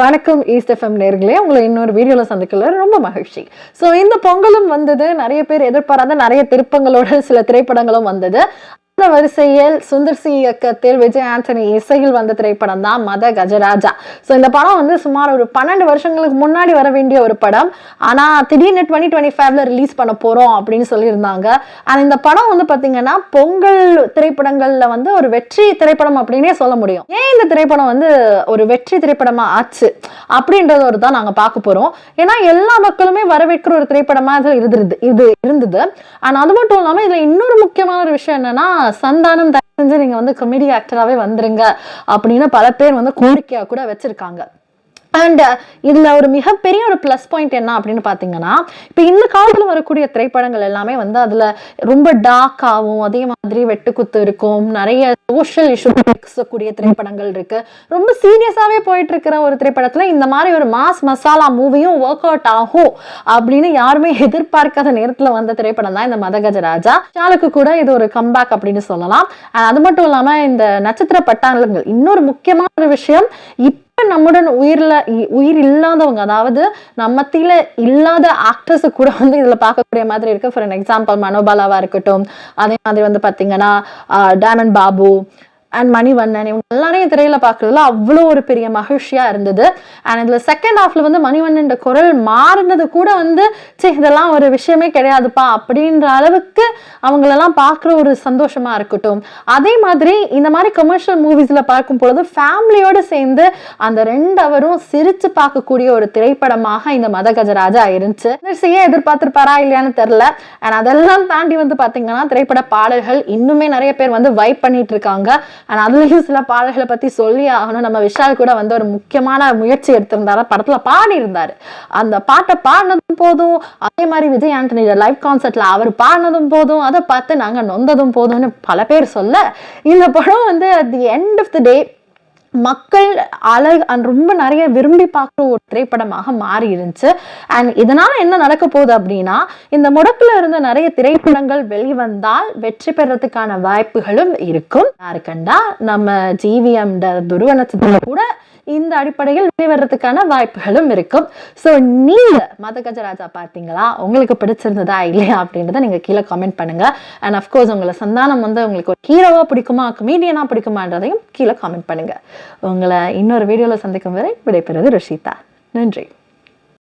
வணக்கம் east FM நேர்களே. உங்களை இன்னொரு வீடியோவில் சந்திக்கல ரொம்ப மகிழ்ச்சி. ஸோ இந்த பொங்கலும் வந்தது நிறைய பேர் எதிர்பாராத நிறைய திருப்பங்களோட சில திரைப்படங்களும் வந்தது. அந்த வரிசையில் சுந்தர் சி இயக்கத்தில் விஜய் ஆண்டனி இசையில் வந்த திரைப்படம் தான் மத கஜராஜா. ஸோ இந்த படம் வந்து சுமார் ஒரு பன்னெண்டு வருஷங்களுக்கு முன்னாடி வர வேண்டிய ஒரு படம். ஆனா திடீர்னு டுவெண்ட்டி டுவெண்ட்டி ஃபைவ்ல ரிலீஸ் பண்ண போறோம் அப்படின்னு சொல்லியிருந்தாங்க. ஆனால் இந்த படம் வந்து பாத்தீங்கன்னா பொங்கல் திரைப்படங்கள்ல வந்து ஒரு வெற்றி திரைப்படம் அப்படின்னே சொல்ல முடியும். ஏன் இந்த திரைப்படம் வந்து ஒரு வெற்றி திரைப்படமா ஆச்சு? அப்படின்றது ஒரு தான் நாங்க பார்க்க போறோம். ஏன்னா எல்லா மக்களுமே வரவேற்கிற ஒரு திரைப்படமா இது இருந்தது இது இருந்தது. ஆனால் அது மட்டும் இல்லாமல் இதுல இன்னொரு முக்கியமான ஒரு விஷயம் என்னன்னா சந்தானம் தயவு செஞ்சு நீங்க வந்து கமெடி ஆக்டராகவே வந்துருங்க. அப்படின்னு பல பேர் வந்து கோரிக்கையாக கூட வச்சிருக்காங்க. அண்ட் uh, இதுல ஒரு மிகப்பெரிய ஒரு ப்ளஸ் பாயிண்ட் என்ன அப்படின்னு பார்த்தீங்கன்னா இப்போ இந்த காலத்துல வரக்கூடிய திரைப்படங்கள் எல்லாமே வந்து அதுல ரொம்ப டார்க்காகவும் அதே மாதிரி வெட்டுக்குத்து இருக்கும் நிறைய சோஷியல் இஷ்யூ கூடிய திரைப்படங்கள் இருக்கு. ரொம்ப சீரியஸாவே போயிட்டு இருக்கிற ஒரு திரைப்படத்துல இந்த மாதிரி ஒரு மாஸ் மசாலா மூவியும் ஒர்க் அவுட் ஆகும் அப்படின்னு யாருமே எதிர்பார்க்காத நேரத்துல வந்த திரைப்படம் தான் இந்த மதகஜராஜா. ஷாலுக்கு கூட இது ஒரு கம்பேக் அப்படின்னு சொல்லலாம். அது மட்டும் இல்லாம இந்த நட்சத்திர பட்டாளங்கள் இன்னொரு முக்கியமான ஒரு விஷயம் இப்போ நம்முடன் உயிர்ல இ- உயிர் இல்லாதவங்க அதாவது நம்ம மத்தியில இல்லாத ஆக்டர்ஸ் கூட வந்து இதுல பார்க்கக்கூடிய மாதிரி இருக்கு. ஃபார் அன் எக்ஸாம்பிள் மனோபாலாவா இருக்கட்டும் அதே மாதிரி வந்து பாத்தீங்கன்னா டேமன் பாபு அண்ட் மணிவண்ணன் இவங்க எல்லாரையும் திரையில பார்க்கறதுல அவ்வளோ ஒரு பெரிய மகிழ்ச்சியா இருந்தது. அண்ட் இதுல செகண்ட் ஹாஃப்ல வந்து மணிவண்ணன் குரல் மாறினது கூட வந்து சே இதெல்லாம் ஒரு விஷயமே கிடையாதுப்பா அப்படின்ற அளவுக்கு அவங்களெல்லாம் பார்க்குற ஒரு சந்தோஷமா இருக்கட்டும். அதே மாதிரி இந்த மாதிரி கமர்ஷியல் மூவிஸ்ல பார்க்கும் பொழுது ஃபேமிலியோடு சேர்ந்து அந்த ரெண்டு அவரும் சிரிச்சு பார்க்கக்கூடிய ஒரு திரைப்படமாக இந்த மதகஜராஜா இருந்துச்சு. ஏன் எதிர்பார்த்திருப்பாரா இல்லையான்னு தெரில அண்ட் அதெல்லாம் தாண்டி வந்து பார்த்தீங்கன்னா திரைப்பட பாடல்கள் இன்னுமே நிறைய பேர் வந்து வைப் பண்ணிட்டு இருக்காங்க. அண்ட் அதுலேயும் சில பாடல்களை பத்தி சொல்லி ஆகணும். நம்ம விஷால் கூட வந்து ஒரு முக்கியமான முயற்சி எடுத்திருந்தாரு. படத்துல பாடி இருந்தாரு அந்த பாட்டை பாடினதும் போதும். அதே மாதிரி விஜய் ஆண்டனியோட லைவ் கான்சர்ட்டில் அவர் பாடினதும் போதும். அதை பார்த்து நாங்க நொந்ததும் போதும்னு பல பேர் சொல்ல இந்த படம் வந்து at the end of the day மக்கள் அழகு அண்ட் ரொம்ப நிறைய விரும்பி பார்க்குற ஒரு திரைப்படமாக மாறி இருந்துச்சு அண்ட் இதனால என்ன நடக்க போகுது அப்படின்னா இந்த முடக்குல இருந்த நிறைய திரைப்படங்கள் வெளிவந்தால் வெற்றி பெறதுக்கான வாய்ப்புகளும் இருக்கும். யாரு கண்டா நம்ம ஜிவிஎம் துருவ நட்சத்திரம் கூட இந்த அடிப்படையில் வெளிவரதுக்கான வாய்ப்புகளும் இருக்கும். ஸோ நீங்க மதகஜராஜா பார்த்தீங்களா? உங்களுக்கு பிடிச்சிருந்ததா இல்லையா அப்படின்றத நீங்க கீழே கமெண்ட் பண்ணுங்க. அண்ட் அஃப்கோர்ஸ் உங்களை சந்தானம் வந்து உங்களுக்கு ஒரு ஹீரோவா பிடிக்குமா கமீடியனா பிடிக்குமான்றதையும் கீழே கமெண்ட் பண்ணுங்க. உங்களை இன்னொரு வீடியோவில் சந்திக்கும் வரை விடைபெறுவது ருஷிதா. நன்றி.